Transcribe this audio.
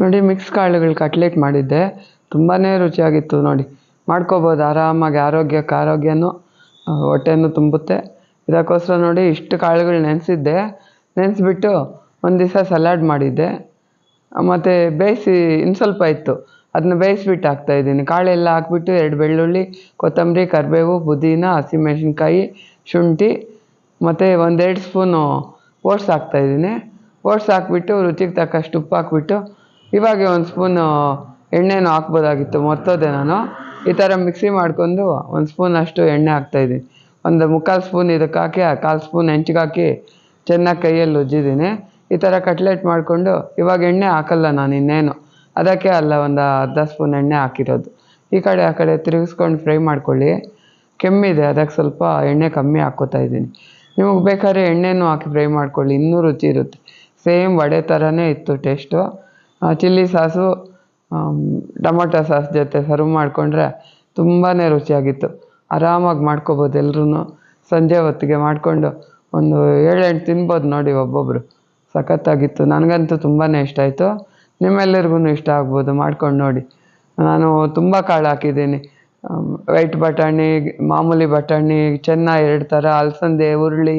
ನೋಡಿ ಮಿಕ್ಸ್ ಕಾಳುಗಳು ಕಟ್ಲೆಟ್ ಮಾಡಿದ್ದೆ. ತುಂಬಾ ರುಚಿಯಾಗಿತ್ತು ನೋಡಿ. ಮಾಡ್ಕೋಬೋದು, ಆರಾಮಾಗಿ ಆರೋಗ್ಯಕ್ಕೆ ಆರೋಗ್ಯನೂ ಹೊಟ್ಟೆನೂ ತುಂಬುತ್ತೆ. ಇದಕ್ಕೋಸ್ಕರ ನೋಡಿ, ಇಷ್ಟು ಕಾಳುಗಳು ನೆನೆಸಿದ್ದೆ. ನೆನೆಸ್ಬಿಟ್ಟು ಒಂದು ದಿವಸ ಸಲಾಡ್ ಮಾಡಿದ್ದೆ. ಮತ್ತು ಬೇಯಿಸಿ ಇನ್ನು ಸ್ವಲ್ಪ ಇತ್ತು. ಅದನ್ನ ಬೇಯಿಸ್ಬಿಟ್ಟು ಹಾಕ್ತಾಯಿದ್ದೀನಿ ಕಾಳೆಲ್ಲ ಹಾಕ್ಬಿಟ್ಟು ಎರಡು ಬೆಳ್ಳುಳ್ಳಿ, ಕೊತ್ತಂಬರಿ, ಕರಿಬೇವು, ಪುದೀನ, ಹಸಿಮೆಣಸಿನ್ಕಾಯಿ, ಶುಂಠಿ, ಮತ್ತು ಒಂದೆರಡು ಸ್ಪೂನು ಓಟ್ಸ್ ಹಾಕ್ತಾಯಿದ್ದೀನಿ ಓಟ್ಸ್ ಹಾಕ್ಬಿಟ್ಟು ರುಚಿಗೆ ತಕ್ಕಷ್ಟು ಉಪ್ಪು ಹಾಕ್ಬಿಟ್ಟು ಇವಾಗ ಒಂದು ಸ್ಪೂನು ಎಣ್ಣೆನೂ ಹಾಕ್ಬೋದಾಗಿತ್ತು, ಮರ್ತೋದೆ ನಾನು. ಈ ಥರ ಮಿಕ್ಸಿ ಮಾಡ್ಕೊಂಡು ಒಂದು ಸ್ಪೂನ್ ಅಷ್ಟು ಎಣ್ಣೆ ಹಾಕ್ತಾಯಿದ್ದೀನಿ ಒಂದು ಮುಕ್ಕಾಲು ಸ್ಪೂನ್ ಇದಕ್ಕೆ ಹಾಕಿ ಕಾಲು ಸ್ಪೂನ್ ಹೆಂಚ್ಗೆ ಹಾಕಿ ಚೆನ್ನಾಗಿ ಕೈಯಲ್ಲಿ ಉಜ್ಜಿದ್ದೀನಿ ಈ ಥರ ಕಟ್ಲೆಟ್ ಮಾಡಿಕೊಂಡು ಇವಾಗ ಎಣ್ಣೆ ಹಾಕಲ್ಲ ನಾನು ಇನ್ನೇನು. ಅದಕ್ಕೆ ಅಲ್ಲ, ಒಂದು ಅರ್ಧ ಸ್ಪೂನ್ ಎಣ್ಣೆ ಹಾಕಿರೋದು. ಈ ಕಡೆ, ಆ ಕಡೆ ತಿರುಗಿಸ್ಕೊಂಡು ಫ್ರೈ ಮಾಡ್ಕೊಳ್ಳಿ. ಕೆಮ್ಮಿದೆ, ಅದಕ್ಕೆ ಸ್ವಲ್ಪ ಎಣ್ಣೆ ಕಮ್ಮಿ ಹಾಕ್ಕೋತಾ ಇದ್ದೀನಿ. ನಿಮಗೆ ಬೇಕಾದ್ರೆ ಎಣ್ಣೆನೂ ಹಾಕಿ ಫ್ರೈ ಮಾಡ್ಕೊಳ್ಳಿ, ಇನ್ನೂ ರುಚಿ ಇರುತ್ತೆ. ಸೇಮ್ ವಡೆ ಥರನೇ ಇತ್ತು taste chilli sauce tomato sauce ಜೊತೆ ಸರ್ವ್ ಮಾಡಿಕೊಂಡ್ರೆ ತುಂಬಾ ರುಚಿಯಾಗಿತ್ತು. ಆರಾಮಾಗಿ ಮಾಡ್ಕೋಬೋದು ಎಲ್ರೂ ಸಂಜೆ ಹೊತ್ತಿಗೆ ಮಾಡಿಕೊಂಡು ಒಂದು ಏಳೆಂಟು ತಿನ್ಬೋದು ನೋಡಿ ಒಬ್ಬೊಬ್ಬರು ಸಖತ್ತಾಗಿತ್ತು. ನನಗಂತೂ ತುಂಬಾ ಇಷ್ಟ ಆಯಿತು. ನಿಮ್ಮೆಲ್ಲರಿಗೂ ಇಷ್ಟ ಆಗ್ಬೋದು ಮಾಡ್ಕೊಂಡು ನೋಡಿ. ನಾನು ತುಂಬ ಕಾಳು ಹಾಕಿದ್ದೀನಿ. ವೈಟ್ ಬಟಾಣಿ, ಮಾಮೂಲಿ ಬಟಾಣಿ ಚೆನ್ನ ಎರಡು ಥರ ಅಲಸಂದೆ ಹುರುಳಿ